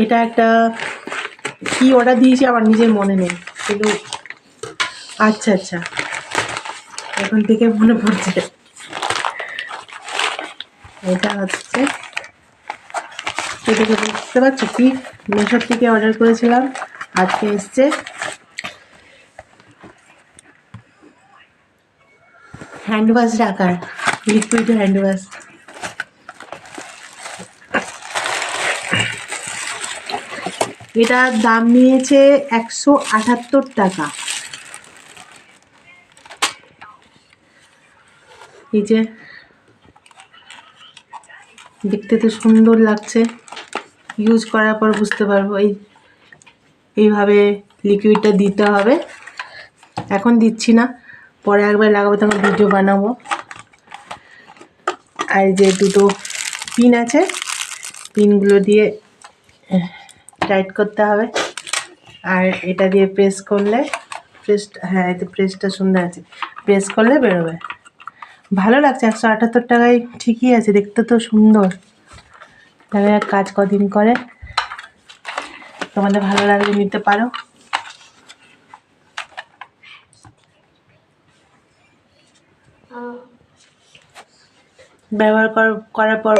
এটা একটা কি অর্ডার দিয়েছি আমার নিজের মনে নেই, কিন্তু আচ্ছা আচ্ছা। এখন থেকে মনে পড়ছে। এটা হচ্ছে এটা বুঝতে পারছ কি? মেশোর থেকে অর্ডার করেছিলাম, আজকে এসছে। হ্যান্ড ওয়াশ রাখার লিকুইড হ্যান্ড ওয়াশ এটার দাম নিয়েছে একশো আটাত্তর টাকা। এই যে, দেখতে তো সুন্দর লাগছে। ইউজ করার পর বুঝতে পারব এই, এইভাবে লিকুইডটা দিতে হবে। এখন দিচ্ছি না, পরে একবার লাগাবো তখন ভিডিও বানাবো। আর যে দুটো পিন আছে পিনগুলো দিয়ে টাইট করতে হবে। আর এটা দিয়ে প্রেস করলে প্রেস হ্যাঁ এতে প্রেসটা সুন্দর আছে। প্রেস করলে বেরোবে। ভালো লাগছে একশো আটাত্তর টাকায় ঠিকই আছে দেখতে তো সুন্দর। এক কাজ কদিন করে তোমাদের ভালো লাগলে নিতে পারো। ব্যবহার কর- করার পর